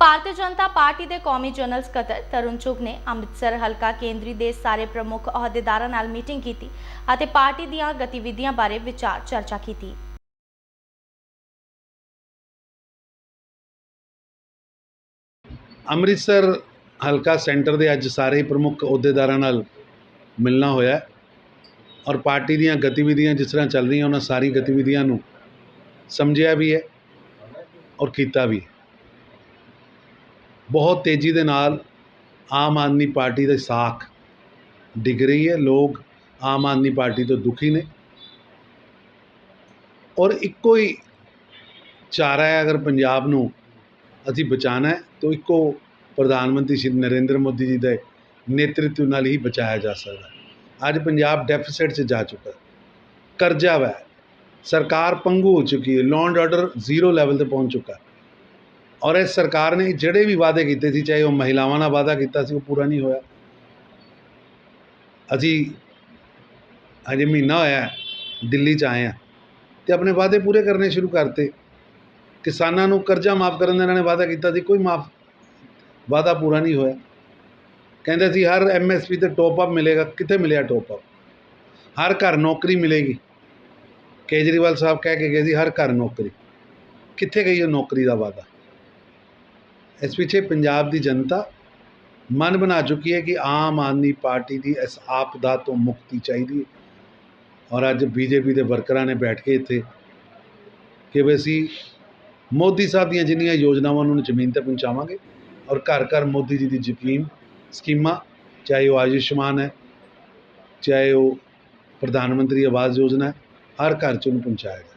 Bharatiya Janata party ਦੇ ਕੌਮੀ general ਸਕੱਤਰ ਤਰੁਣ ਚੁਗ ਨੇ ਅੰਮ੍ਰਿਤਸਰ ਹਲਕਾ ਕੇਂਦਰੀ ਦੇ ਸਾਰੇ ਪ੍ਰਮੁੱਖ ਅਹੁਦੇਦਾਰਾਂ ਨਾਲ ਮੀਟਿੰਗ ਕੀਤੀ ਅਤੇ ਪਾਰਟੀ ਦੀਆਂ ਗਤੀਵਿਧੀਆਂ ਬਾਰੇ ਵਿਚਾਰ ਚਰਚਾ ਕੀਤੀ ਅੰਮ੍ਰਿਤਸਰ ਹਲਕਾ ਸੈਂਟਰ ਦੇ ਅੱਜ ਸਾਰੇ ਪ੍ਰਮੁੱਖ ਅਹੁਦੇਦਾਰਾਂ ਨਾਲ ਮਿਲਣਾ ਹੋਇਆ ਔਰ ਪਾਰਟੀ ਦੀਆਂ ਗਤੀਵਿਧੀਆਂ ਜਿਸ ਤਰ੍ਹਾਂ ਚੱਲ ਰਹੀਆਂ, ਉਹਨਾਂ ਸਾਰੀ ਗਤੀਵਿਧੀਆਂ ਨੂੰ ਸਮਝਿਆ ਵੀ ਹੈ ਔਰ ਕੀਤਾ ਵੀ ਹੈ। ਬਹੁਤ ਤੇਜ਼ੀ ਦੇ ਨਾਲ ਆਮ ਆਦਮੀ ਪਾਰਟੀ ਦੀ ਸਾਖ ਡਿੱਗ ਰਹੀ ਹੈ, ਲੋਕ ਆਮ ਆਦਮੀ ਪਾਰਟੀ ਤੋਂ ਦੁਖੀ ਨੇ। ਔਰ ਇੱਕੋ ਹੀ ਚਾਰਾ ਹੈ, ਅਗਰ ਪੰਜਾਬ ਨੂੰ ਅਸੀਂ ਬਚਾਉਣਾ ਹੈ, ਤਾਂ ਇੱਕੋ ਪ੍ਰਧਾਨ ਮੰਤਰੀ ਸ਼੍ਰੀ ਨਰਿੰਦਰ ਮੋਦੀ ਜੀ ਦੇ ਨੇਤਰਤਵ ਨਾਲ ਹੀ ਬਚਾਇਆ ਜਾ ਸਕਦਾ ਹੈ। ਅੱਜ ਪੰਜਾਬ ਡੈਫਿਸਿਟ 'ਚ ਜਾ ਚੁੱਕਾ ਹੈ। ਕਰਜ਼ਾ ਵਾ। ਸਰਕਾਰ ਪੰਗੂ ਹੋ ਚੁੱਕੀ ਹੈ। Law and order zero level ਤੇ ਪਹੁੰਚ ਚੁੱਕਾ ਹੈ। ਔਰ ਇਸ ਸਰਕਾਰ ਨੇ ਜਿਹੜੇ ਵੀ ਵਾਅਦੇ ਕੀਤੇ ਸੀ, ਚਾਹੇ ਉਹ ਮਹਿਲਾਵਾਂ ਨਾਲ ਵਾਅਦਾ ਕੀਤਾ ਸੀ, ਉਹ ਪੂਰਾ ਨਹੀਂ ਹੋਇਆ। ਅਸੀਂ ਅਜੇ ਮਹੀਨਾ ਹੋਇਆ ਦਿੱਲੀ 'ਚ ਆਏ ਹਾਂ ਤੇ ਆਪਣੇ ਵਾਅਦੇ ਪੂਰੇ ਕਰਨੇ ਸ਼ੁਰੂ ਕਰਤੇ। ਕਿਸਾਨਾਂ ਨੂੰ ਕਰਜ਼ਾ ਮਾਫ ਕਰਨ ਦਾ ਇਹਨਾਂ ਨੇ ਵਾਅਦਾ ਕੀਤਾ ਸੀ, ਕੋਈ ਮਾਫ, ਵਾਅਦਾ ਪੂਰਾ ਨਹੀਂ ਹੋਇਆ। ਕਹਿੰਦੇ ਸੀ, ਹਰ ਐਮਐਸਪੀ ਤੇ ਟੋਪ ਅਪ ਮਿਲੇਗਾ, ਕਿੱਥੇ ਮਿਲਿਆ ਟੋਪ ਅਪ ਹਰ ਘਰ ਨੌਕਰੀ ਮਿਲੇਗੀ। ਕੇਜਰੀਵਾਲ ਸਾਹਿਬ ਕਹਿ ਕੇ ਗਏ ਸੀ, ਹਰ ਘਰ ਨੌਕਰੀ। ਕਿੱਥੇ ਗਈ ਉਹ ਨੌਕਰੀ ਦਾ ਵਾਅਦਾ? ਇਸ ਪਿੱਛੇ ਪੰਜਾਬ ਦੀ ਜਨਤਾ ਮਨ ਬਣਾ ਚੁੱਕੀ ਹੈ ਕਿ ਆਮ ਆਦਮੀ ਪਾਰਟੀ ਦੀ ਇਸ ਆਪਦਾ ਤੋਂ ਮੁਕਤੀ ਚਾਹੀਦੀ ਹੈ। ਔਰ ਅੱਜ ਬੀਜੇਪੀ ਦੇ ਵਰਕਰਾਂ ਨੇ ਬੈਠ ਕੇ ਇੱਥੇ ਕਿ ਵੀ ਅਸੀਂ ਮੋਦੀ ਸਾਹਿਬ ਦੀਆਂ ਜਿੰਨੀਆਂ ਯੋਜਨਾਵਾਂ ਉਹਨਾਂ ਨੂੰ ਜ਼ਮੀਨ ਤੇ ਪਹੁੰਚਾਵਾਂਗੇ ਔਰ ਘਰ ਘਰ ਮੋਦੀ ਜੀ ਦੀ ਯਕੀਨ ਸਕੀਮਾਂ, ਚਾਹੇ ਉਹ ਆਯੁਸ਼ਮਾਨ ਹੈ, ਚਾਹੇ ਉਹ ਪ੍ਰਧਾਨ ਮੰਤਰੀ ਆਵਾਸ ਯੋਜਨਾ ਹੈ, ਹਰ ਘਰ 'ਚ ਉਹਨੂੰ ਪਹੁੰਚਾਇਆ ਜਾਏ